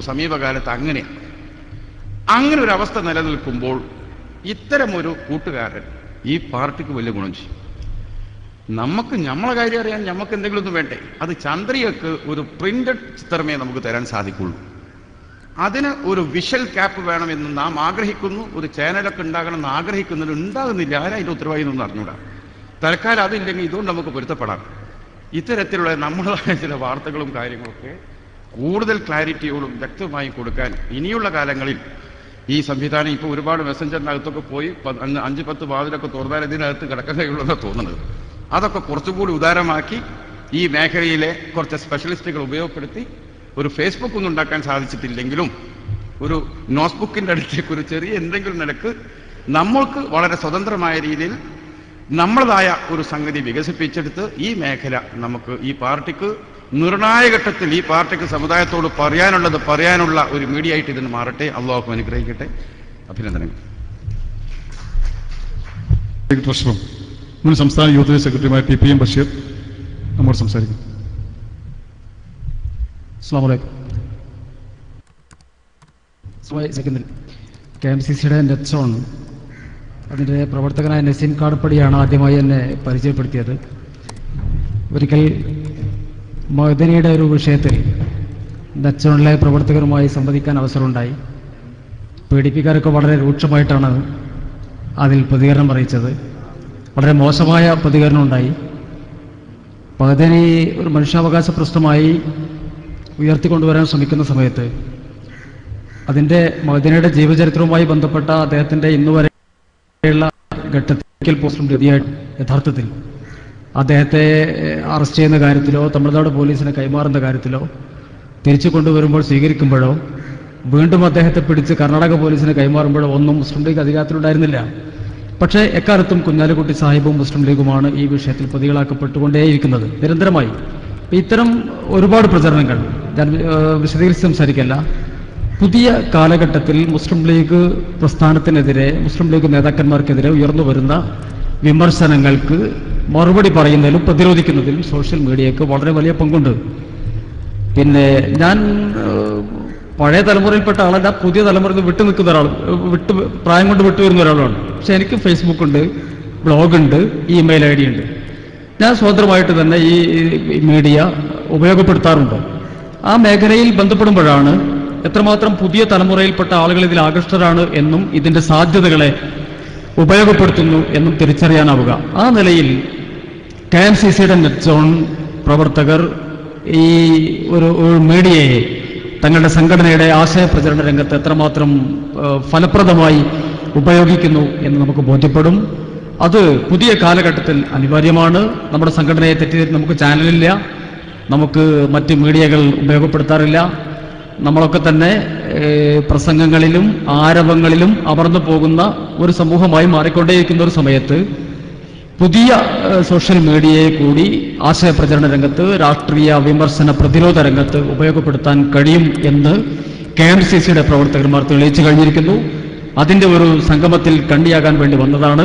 കണ്ടിട്ടുള്ളൂ സമീപകാലത്ത് അങ്ങനെയാണ് അങ്ങനെ ഒരു അവസ്ഥ നിലനിൽക്കുമ്പോൾ ഇത്തരമൊരു കൂട്ടുകാരൻ ഈ പാർട്ടിക്ക് വലിയ ഗുണം ചെയ്യും. നമുക്ക് നമ്മളെ കാര്യം അറിയാൻ നമുക്ക് എന്തെങ്കിലും ഒന്നും വേണ്ടേ? അത് ചന്ദ്രയക്ക് ഒരു പ്രിന്റഡ് ചിത്രമേ നമുക്ക് തരാൻ സാധിക്കുള്ളൂ. അതിന് ഒരു വിഷൽ ക്യാപ്പ് വേണമെന്ന് നാം ആഗ്രഹിക്കുന്നു. ഒരു ചാനലൊക്കെ ഉണ്ടാകണമെന്ന് ആഗ്രഹിക്കുന്നതിൽ ഉണ്ടാകുന്നില്ല. ആരാ അതിന്റെ ഉത്തരവാദി എന്നൊന്നും അറിഞ്ഞൂടാ. തൽക്കാലം അതില്ലെങ്കിൽ ഇതുകൊണ്ട് നമുക്ക് പൊരുത്തപ്പെടാം. ഇത്തരത്തിലുള്ള നമ്മളായ ചില വാർത്തകളും കാര്യങ്ങളൊക്കെ കൂടുതൽ ക്ലാരിറ്റിയോടും വ്യക്തമായി കൊടുക്കാൻ ഇനിയുള്ള കാലങ്ങളിൽ ഈ സംവിധാനം ഇപ്പോൾ ഒരുപാട് മെസ്സഞ്ചറിനകത്തൊക്കെ പോയി അഞ്ച് പത്ത് വാതിലൊക്കെ തുറന്നാൽ ഇതിനകത്ത് കിടക്കാൻ കഴിയുള്ളൂ തോന്നുന്നത്. അതൊക്കെ കുറച്ചുകൂടി ഉദാരമാക്കി ഈ മേഖലയിലെ കുറച്ച് സ്പെഷ്യലിസ്റ്റുകൾ ഉപയോഗപ്പെടുത്തി ഒരു ഫേസ്ബുക്ക് ഒന്നും ഉണ്ടാക്കാൻ സാധിച്ചിട്ടില്ലെങ്കിലും ഒരു നോട്ട്ബുക്കിന്റെ അടുത്തേക്ക് ഒരു ചെറിയ എന്തെങ്കിലും നിലയ്ക്ക് നമ്മൾക്ക് വളരെ സ്വതന്ത്രമായ രീതിയിൽ നമ്മളതായ ഒരു സംഗതി വികസിപ്പിച്ചെടുത്ത് ഈ മേഖല നമുക്ക് ഈ പാർട്ടിക്ക് നിർണായക ഘട്ടത്തിൽ ഈ പാർട്ടിക്ക് സമുദായത്തോട് പറയാനുള്ളത് പറയാനുള്ള ഒരു മീഡിയ ആയിട്ട് ഇതിന് മാറട്ടെ. അള്ളാഹു അനുഗ്രഹിക്കട്ടെ. അഭിനന്ദനങ്ങൾ. പ്രശ്നം. മുൻ സംസ്ഥാന യൂത്ത് ലീഗ് സെക്രട്ടറിയുമായ ടി പി എം ബഷീർ നമ്മോട് സംസാരിക്കും. അസ്സാം വലൈക്കും സെക്കൻഡറി കെ എം സി സിയുടെ നെറ്റ് സോൺ അതിന്റെ പ്രവർത്തകനായ നസീം കാടപ്പടിയാണ് ആദ്യമായി എന്നെ പരിചയപ്പെടുത്തിയത്. ഒരിക്കൽ മദനിയുടെ ഒരു വിഷയത്തിൽ സോണിലെ പ്രവർത്തകരുമായി സംവദിക്കാൻ അവസരമുണ്ടായി. പി ഡി പിക്കാരൊക്കെ വളരെ രൂക്ഷമായിട്ടാണ് അതിൽ പ്രതികരണം അറിയിച്ചത്. വളരെ മോശമായ പ്രതികരണം ഉണ്ടായി. മദനി ഒരു മനുഷ്യാവകാശ പ്രശ്നമായി ഉയർത്തിക്കൊണ്ടുവരാൻ ശ്രമിക്കുന്ന സമയത്ത് അതിന്റെ മദീനയുടെ ജീവചരിത്രവുമായി ബന്ധപ്പെട്ട അദ്ദേഹത്തിന്റെ ഇന്നുവരെയുള്ള ഘട്ടത്തിൽ പോസ്റ്റും യഥാർത്ഥത്തിൽ അദ്ദേഹത്തെ അറസ്റ്റ് ചെയ്യുന്ന കാര്യത്തിലോ തമിഴ്നാട് പോലീസിനെ കൈമാറുന്ന കാര്യത്തിലോ തിരിച്ചു കൊണ്ടുവരുമ്പോൾ സ്വീകരിക്കുമ്പോഴോ വീണ്ടും അദ്ദേഹത്തെ പിടിച്ച് കർണാടക പോലീസിനെ കൈമാറുമ്പോഴോ ഒന്നും മുസ്ലിം ലീഗ് അധികാരത്തിലുണ്ടായിരുന്നില്ല. പക്ഷേ എക്കാലത്തും കുഞ്ഞാലിക്കുട്ടി സാഹിബും മുസ്ലിം ലീഗുമാണ് ഈ വിഷയത്തിൽ പ്രതികളാക്കപ്പെട്ടുകൊണ്ടേയിരിക്കുന്നത്. നിരന്തരമായി. ഇത്തരം ഒരുപാട് പ്രചരണങ്ങൾ ഞാൻ വിശദീകരിച്ച് സംസാരിക്കല്ല. പുതിയ കാലഘട്ടത്തിൽ മുസ്ലിം ലീഗ് പ്രസ്ഥാനത്തിനെതിരെ മുസ്ലിം ലീഗ് നേതാക്കന്മാർക്കെതിരെ ഉയർന്നു വരുന്ന വിമർശനങ്ങൾക്ക് മറുപടി പറയുന്നതിലും പ്രതിരോധിക്കുന്നതിലും സോഷ്യൽ മീഡിയയ്ക്ക് വളരെ വലിയ പങ്കുണ്ട്. പിന്നെ ഞാൻ പഴയ തലമുറയിൽപ്പെട്ട ആളല്ല പുതിയ തലമുറയിൽ വിട്ടു നിൽക്കുന്ന ഒരാൾ വിട്ട് പ്രായം കൊണ്ട് വിട്ടു വരുന്ന ഒരാളാണ്. പക്ഷെ എനിക്ക് ഫേസ്ബുക്ക് ഉണ്ട് ബ്ലോഗ് ഉണ്ട് ഇമെയിൽ ഐ ഡി ഉണ്ട്. ഞാൻ സ്വതന്ത്രമായിട്ട് തന്നെ ഈ മീഡിയ ഉപയോഗപ്പെടുത്താറുണ്ട്. ആ മേഖലയിൽ ബന്ധപ്പെടുമ്പോഴാണ് എത്രമാത്രം പുതിയ തലമുറയിൽപ്പെട്ട ആളുകൾ ഇതിൽ ആകൃഷ്ടരാണ് എന്നും ഇതിന്റെ സാധ്യതകളെ ഉപയോഗപ്പെടുത്തുന്നു എന്നും തിരിച്ചറിയാനാവുക. ആ നിലയിൽ കെ എം സി സിയുടെ നെറ്റ് സോൺ പ്രവർത്തകർ ഈ ഒരു മീഡിയയെ തങ്ങളുടെ സംഘടനയുടെ ആശയ പ്രചരണ രംഗത്ത് എത്രമാത്രം ഫലപ്രദമായി ഉപയോഗിക്കുന്നു എന്ന് നമുക്ക് ബോധ്യപ്പെടും. അത് പുതിയ കാലഘട്ടത്തിൽ അനിവാര്യമാണ്. നമ്മുടെ സംഘടനയെ തെറ്റി നമുക്ക് ചാനലില്ല. നമുക്ക് മറ്റ് മീഡിയകൾ ഉപയോഗപ്പെടുത്താറില്ല. നമ്മളൊക്കെ തന്നെ പ്രസംഗങ്ങളിലും ആരവങ്ങളിലും അമർന്നു പോകുന്ന ഒരു സമൂഹമായി മാറിക്കൊണ്ടേയിരിക്കുന്ന ഒരു സമയത്ത് പുതിയ സോഷ്യൽ മീഡിയയെ കൂടി ആശയപ്രചരണ രംഗത്ത് രാഷ്ട്രീയ വിമർശന പ്രതിരോധ രംഗത്ത് ഉപയോഗപ്പെടുത്താൻ കഴിയും എന്ന് കെ എം സി സിയുടെ പ്രവർത്തകന്മാർ തെളിയിച്ചു കഴിഞ്ഞിരിക്കുന്നു. അതിന്റെ ഒരു സംഗമത്തിൽ കണ്ണിയാകാൻ വേണ്ടി വന്നതാണ്.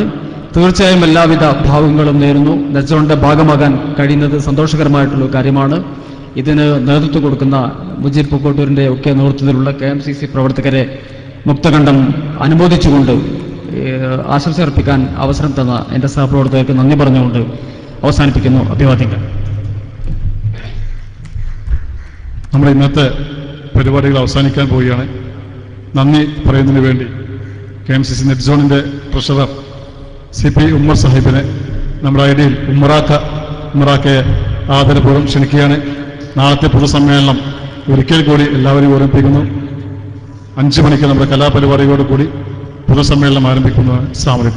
തീർച്ചയായും എല്ലാവിധ ഭാവങ്ങളും നേരുന്നു. നെച്ചോണിന്റെ ഭാഗമാകാൻ കഴിയുന്നത് സന്തോഷകരമായിട്ടുള്ള കാര്യമാണ്. ഇതിന് നേതൃത്വം കൊടുക്കുന്ന മുജീബ് പൂക്കോട്ടൂരിന്റെ ഒക്കെ നേതൃത്വത്തിലുള്ള കെ എം സി സി പ്രവർത്തകരെ മുക്തകണ്ഠം അനുമോദിച്ചുകൊണ്ട് ആശംസ അർപ്പിക്കാൻ അവസരം തന്ന എന്റെ സഹപ്രവർത്തകർക്ക് നന്ദി പറഞ്ഞുകൊണ്ട് അവസാനിപ്പിക്കുന്നു അഭിവാദ്യങ്ങൾ. നമ്മുടെ ഇന്നത്തെ പരിപാടികൾ അവസാനിക്കാൻ പോവുകയാണ്. നന്ദി പറയുന്നതിന് വേണ്ടി K M C C net treasurer C P Ummer സാഹിബിനെ നമ്മുടെ ഐഡിയിൽ ഉമ്മറാക്ക ഉമ്മറാക്കയെ ആദരപൂർവം ക്ഷണിക്കുകയാണ്. നാളത്തെ പൊതുസമ്മേളനം ഒരിക്കൽ കൂടി എല്ലാവരെയും ഓർമ്മിപ്പിക്കുന്നു. അഞ്ച് മണിക്ക് നമ്മുടെ കലാപരിപാടികളോട് കൂടി പൊതുസമ്മേളനം ആരംഭിക്കുന്ന സാമരം.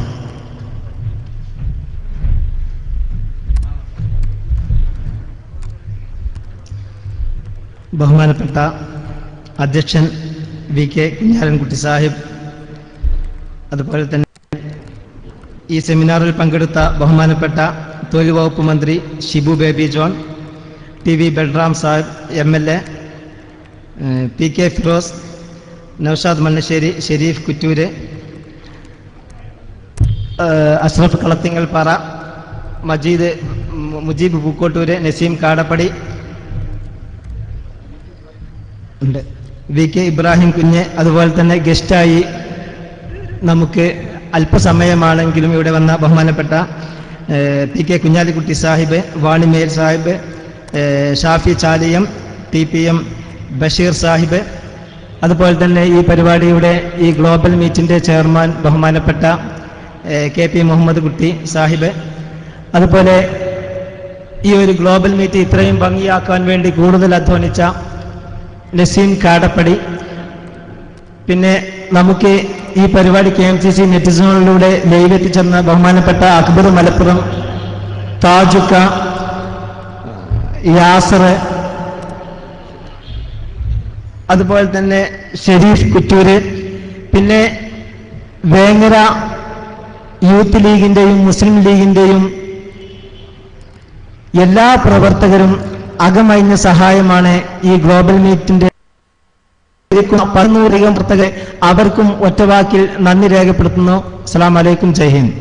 ബഹുമാനപ്പെട്ട അധ്യക്ഷൻ വി കെ കുഞ്ഞാലൻകുട്ടി സാഹിബ് അതുപോലെ തന്നെ ഈ സെമിനാറിൽ പങ്കെടുത്ത ബഹുമാനപ്പെട്ട തൊഴിൽ വകുപ്പ് മന്ത്രി Shibu Baby John T V Balram sahib M L A P K Firoz Noushad Mannassery Sherif Kuttoor Ashraf Kalathingal Para Majeed Mujeeb Pookkottur Naseem Kadappadi ഉണ്ട്. വി കെ ഇബ്രാഹിം കുഞ്ഞ് അതുപോലെ തന്നെ ഗസ്റ്റായി നമുക്ക് അല്പസമയമാണെങ്കിലും ഇവിടെ വന്ന ബഹുമാനപ്പെട്ട P K Kunhalikutty Sahib Vanimel Sahib Shafi Chaliyam T P M Basheer Sahib അതുപോലെ തന്നെ ഈ പരിപാടിയുടെ ഈ ഗ്ലോബൽ മീറ്റിന്റെ ചെയർമാൻ ബഹുമാനപ്പെട്ട കെ പി മുഹമ്മദ് കുട്ടി സാഹിബ്. അതുപോലെ ഈ ഒരു ഗ്ലോബൽ മീറ്റ് ഇത്രയും ഭംഗിയാക്കാൻ വേണ്ടി കൂടുതൽ അധ്വാനിച്ച നസീം കാടപ്പടി. പിന്നെ നമുക്ക് ഈ പരിപാടി കെ എം സി സി നെറ്റിസണിലൂടെ ലൈവ് എത്തിച്ചെന്ന ബഹുമാനപ്പെട്ട അക്ബർ മലപ്പുറം താജുക്ക യാസർ അതുപോലെ തന്നെ ഷെരീഫ് കുറ്റൂര് പിന്നെ വേങ്ങര യൂത്ത് ലീഗിന്റെയും മുസ്ലിം ലീഗിന്റെയും എല്ലാ പ്രവർത്തകരും അകമഴിഞ്ഞ സഹായമാണ് ഈ ഗ്ലോബൽ മീറ്റിന്റെ പതിനൂറികം പ്രവർത്തകർ അവർക്കും ഒറ്റവാക്കിൽ നന്ദി രേഖപ്പെടുത്തുന്നു. അസ്സാം വലൈക്കും ജയ് ഹിന്ദ്.